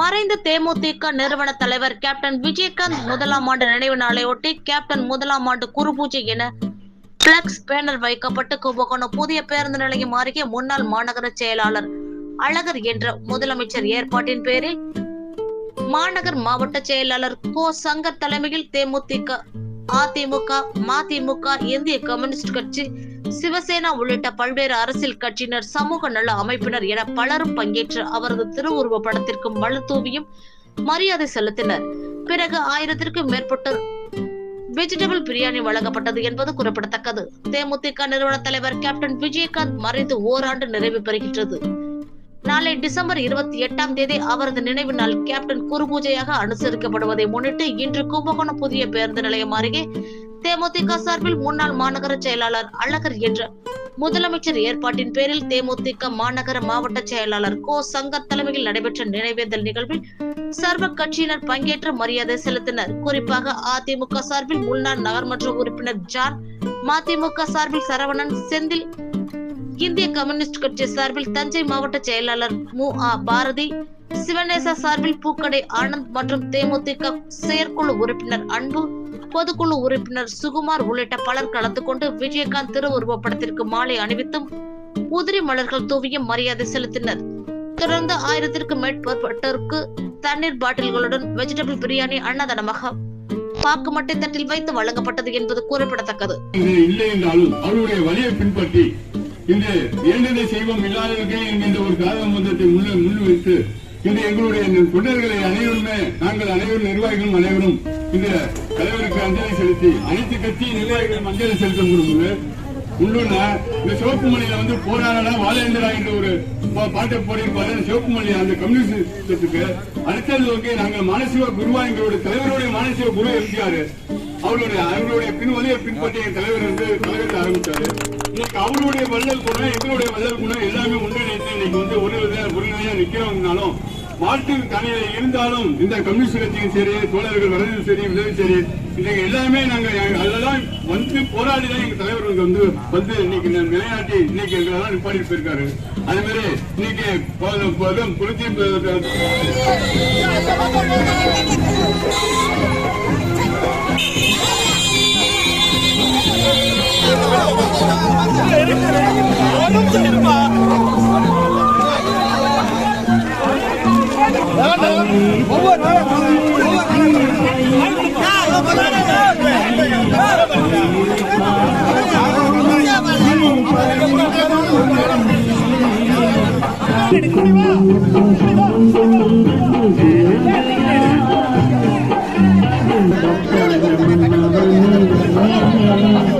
மறைந்த தேமுதிக நிறுவன தலைவர் கேப்டன் விஜயகாந்த் முதலாம் ஆண்டு நினைவு நாளையொட்டி கேப்டன் முதலாம் ஆண்டு குறுபூஜை என பிளக்ஸ் பேனர் வைக்கப்பட்டு கும்பகோணம் புதிய பேருந்து நிலையம் அருகே முன்னாள் மாநகர செயலாளர் அழகர் என்ற முதலமைச்சர் ஏற்பாட்டின் பேரில் மாநகர் மாவட்ட செயலாளர் கோ சங்கர் தலைமையில் தேமுதிக அதிமுக மதிமுக இந்திய கம்யூனிஸ்ட் கட்சி சிவசேனா உள்ளிட்ட பல்வேறு அரசியல் கட்சியினர் சமூக நல அமைப்பினர் என பலரும் பங்கேற்று அவரது திருவுருவ படத்திற்கு மலர்தூவியும் மரியாதை செலுத்தினர். பிறகு ஆயிரத்திற்கும் மேற்பட்ட வெஜிடபிள் பிரியாணி வழங்கப்பட்டது என்பது குறிப்பிடத்தக்கது. தேமுதிக நிறுவன தலைவர் கேப்டன் விஜயகாந்த் மறைந்து ஓராண்டு நிறைவு பெறுகின்றது. நாளை டிசம்பர் இருபத்தி எட்டாம் தேதி அவரது நினைவு நாள் கேப்டன் குருபூஜையாக அனுசரிக்கப்படுவதை முன்னிட்டு இன்று கும்பகோணம் புதிய பேருந்து நிலையம் அருகே தேமுதிக சார்பில் முன்னாள் மாநகர செயலாளர் அழகர் என்ற முதலமைச்சர் ஏற்பாட்டின் பேரில் தேமுதிக மாநகர மாவட்ட செயலாளர் கோ சங்கர் தலைமையில் நடைபெற்ற நினைவேந்தல் நிகழ்வில் சர்வ கட்சியினர் பங்கேற்று மரியாதை செலுத்தினர். குறிப்பாக அதிமுக சார்பில் முன்னாள் நகர்மன்ற உறுப்பினர் ஜான் மதிமுக சார்பில் சரவணன் செந்தில் இந்திய கம்யூனிஸ்ட் கட்சி சார்பில் தஞ்சை மாவட்ட செயலாளர் மு. ஆ. பாரதி சிவநேசா சார்பில் பூக்கடை ஆனந்த் மற்றும் தேமுதிக செயற்குழு உறுப்பினர் அன்பு பொதுக்குழு உறுப்பினர் சுகுமார் உள்ளிட்ட பலர் கலந்து கொண்டு விஜயகாந்த் திருவுருவப் படத்திற்கு மாலை அணிவித்தும் உதிரி மலர்கள் தூவியும் மரியாதை செலுத்தினர். தொடர்ந்து ஆயிரத்திற்கும் மேற்பட்டோருக்கு தண்ணீர் பாட்டில்களுடன் வெஜிடபிள் பிரியாணி அன்னதானமாக பாக்கு மட்டை தட்டில் வைத்து வழங்கப்பட்டது என்பது குறிப்பிடத்தக்கது. இன்று இல்லை இந்த செய்வோம் இல்லாதவர்கள் என்கின்ற ஒரு காலமந்தத்தை முன்ன முன்வைத்து இன்று எங்களுடைய தொண்டர்களை அனைவருமே நாங்கள் அனைவரும் நிர்வாகிகளும் அனைவரும் இந்த தலைவருக்கு அஞ்சலி செலுத்தி அனைத்து கட்சி நிர்வாகிகளும் அஞ்சலி செலுத்தும் முடியும் உள்ளூர்ல இந்த சிவப்பு மலையில வந்து போராடா வாழேந்திரா என்ற ஒரு பாட்டை போடியிருப்பாரு சிவப்பு மலை அந்த கம்யூனிஸ்டத்துக்கு அடுத்தது நாங்கள் மானசிவ குருவா எங்களுடைய தலைவருடைய மானசிவ குரு எம்ஜிஆர் அவருடைய அவங்களுடைய பின் பின்பற்றிய தலைவர் வந்து தலைவர் ஆரம்பித்தாரு இன்னைக்கு அவருடைய வள்ளல் குணம் எங்களுடைய வள்ளல் குணம் எல்லாமே ஒன்றிணைத்து இன்னைக்கு வந்து ஒரு வித ஒருநிலையா நிக்கிறவங்கனாலும் மாற்று தனியில இருந்தாலும் இந்த கம்யூனிஸ்ட் கட்சியும் சரி தோழர்கள் வரதும் சரி உதவி சரி இன்னைக்கு எல்லாமே நாங்க அதெல்லாம் வந்து போராடி தான் எங்க தலைவர் வந்து வந்து இன்னைக்கு நிலைநாட்டி இன்னைக்கு எங்களெல்லாம் நிப்பாடி போயிருக்காரு. அதே மாதிரி இன்னைக்கு போ- போ- புரட்சி